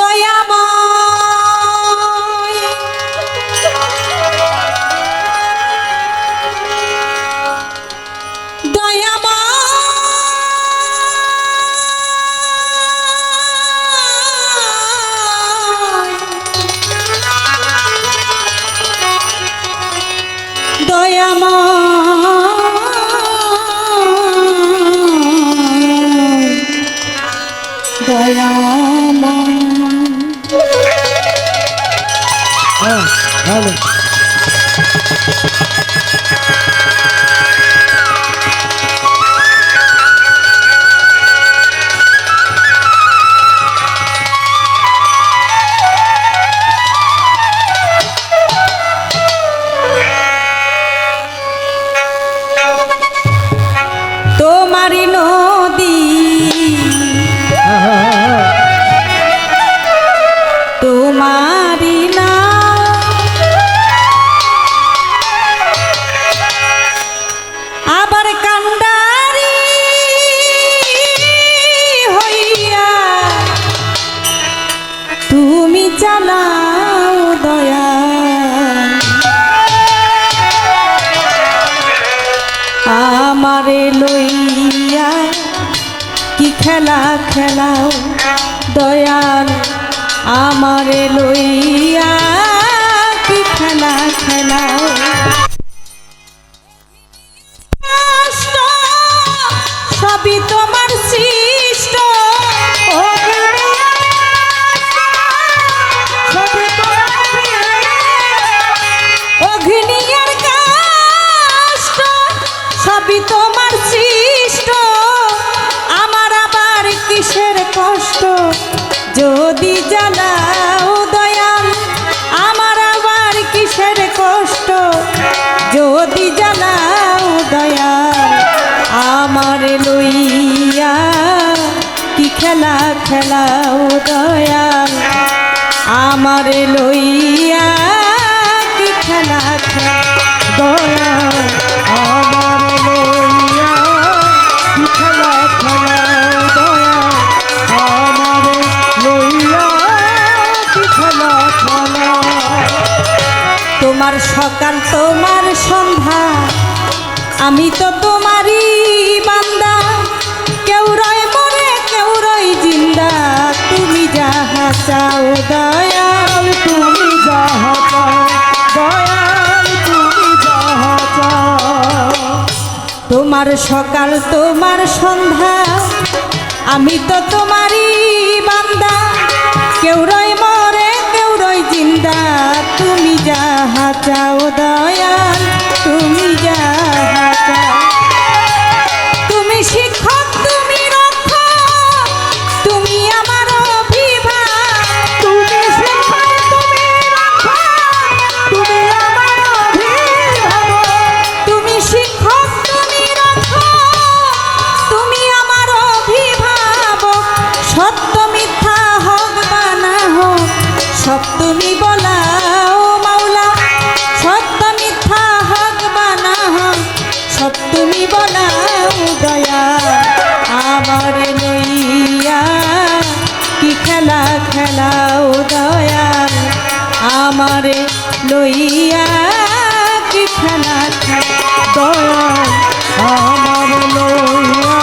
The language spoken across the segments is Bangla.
estoy a হ্যাঁ ভালো আমারে লইয়া কি খেলা খেলাও? দয়াল আমারে লইয়া কি খেলা খেলাও? খেলা লইয়া খেলা দয়াল? আমার লইয়া খেলা আমার লইয়া খেলা তোমার সকাল, তোমার সন্ধ্যা, আমি তো তোমারই চাও দয়াল, তুমি যাহা দয়াল, তুমি যাহা তোমার সকাল, তোমার সন্ধ্যা, আমি তো তোমারই বান্দা। কেউ রয় আমারে লইয়া কি খেলা দয়াল আমার লইয়া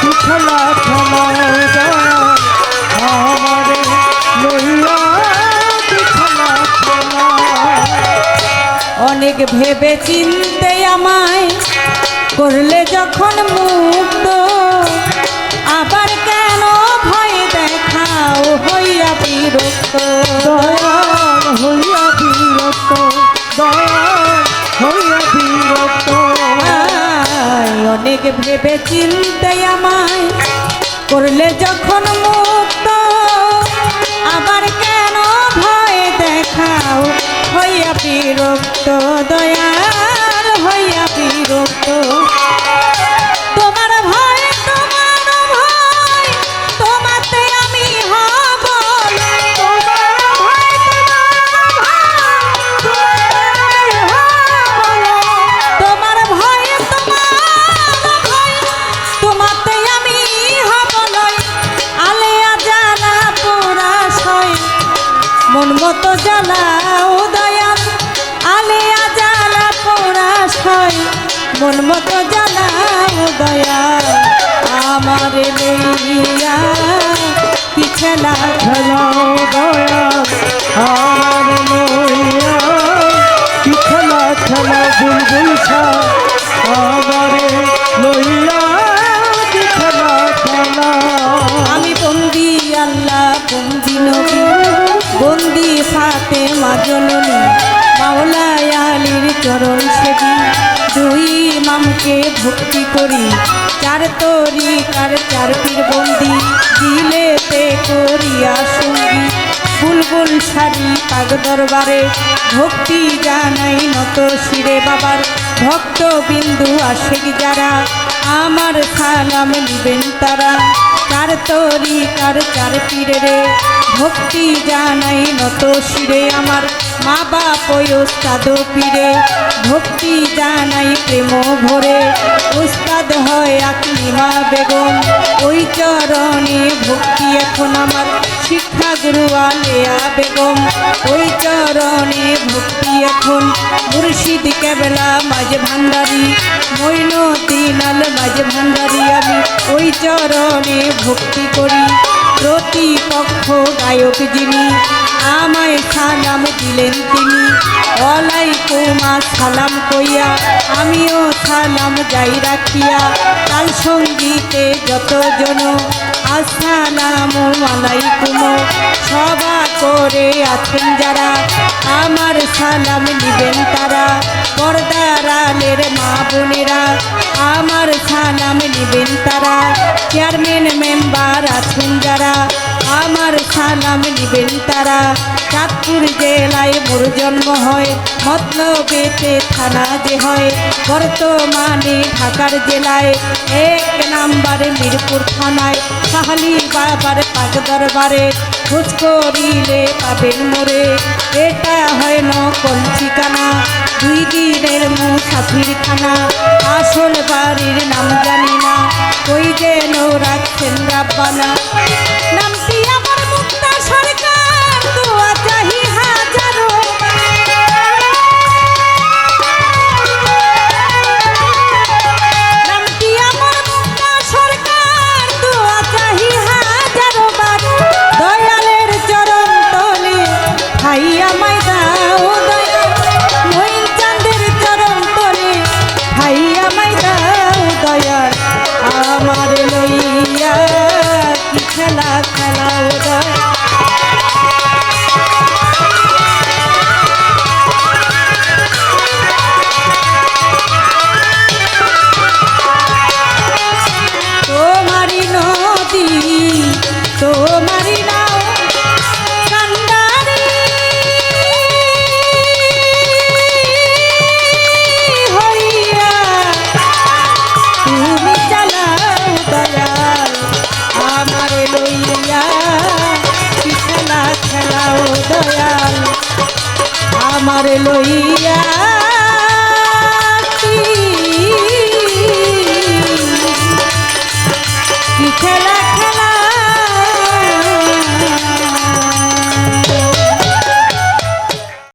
কি খেলা দয়াল লইয়া কি খেলা অনেক ভেবে চিনতে আমায় করলে যখন মুক্ত অনেক ভেবে চিনতে আমায় করলে যখন মুক্ত, আবার কেন ভয় দেখাও? হইয়া বিরক্ত, দয়াল হইয়া বিরক্ত। মন মতো জ্বালাও দয়াল আলিয়া জ্বালা পোড়াস হয়। মন মতো দয়াল আমার লইয়া কি খেলা দয়া আমার লইয়া কি খেলা খেলা বুলবুল আমারে লইয়া খেলা খেলা আমি বন্দি, আল্লাহ বন্দি নবী। বন্দি ফাতে মাজননী মাওলায় আলীর চরণ সেবী। দুই মামকে ভক্তি করি, চার তরি, কার চার পীর বন্দি। দিলেতে করিয়া সঙ্গী বুলবুল শাড়ি পাগ দরবারে। ভক্তি জানাই নত শিরে বাবার ভক্ত বিন্দু আসে যারা। আমার সালাম নিবেন তারা কার তরি, কার চার পীরে ভক্তি জানাই নত শিরে আমার মা বাপ ওস্তাদ পীরে। ভক্তি জানাই প্রেম ভরে উস্তাদ হয় আকলিমা বেগম। ওই চরণে ভক্তি এখন আমার শিক্ষা গুরু আলেয়া বেগম। ওই চরণে ভক্তি এখন মুর্শিদ কেবলা মাঝ ভান্ডারি। মৈন দিনাল মাঝ ভান্ডারি আমি ওই চরণে ভক্তি করি। প্রতিপক্ষ গায়ক যিনি, আমায় সালাম দিলেন তিনি। অলাই কুমা সালাম কইয়া, আমিও সালাম যাই রাখিয়া। তাল সঙ্গীতে যতজন, আসসালাম আলাইকুম। সভা করে আছেন যারা, আমার সালাম নিবেন তারা। পর্দারালের মা আমার সালাম নিবেন তারা। চেয়ারম্যান মেম্বার আছেন যারা। আমার সালাম নিবেন তারা। চাঁদপুর জেলায় মোর জন্ম হয়। মতলবেতে থানা যে হয়। বর্তমানে ঢাকার জেলায় এক নাম্বারে মিরপুর থানায়। সাহালি বাবার পাক দরবারে খোঁজ করিলে পাবেন মোরে। এটা হয় নকল ঠিকানা দুই দিনের মুসাফির খানা? আসল বাড়ির নাম জানি না। ওই যেন রাখছেন রাব্বানা? খেলা দয়াল আমার লইয়া খেলা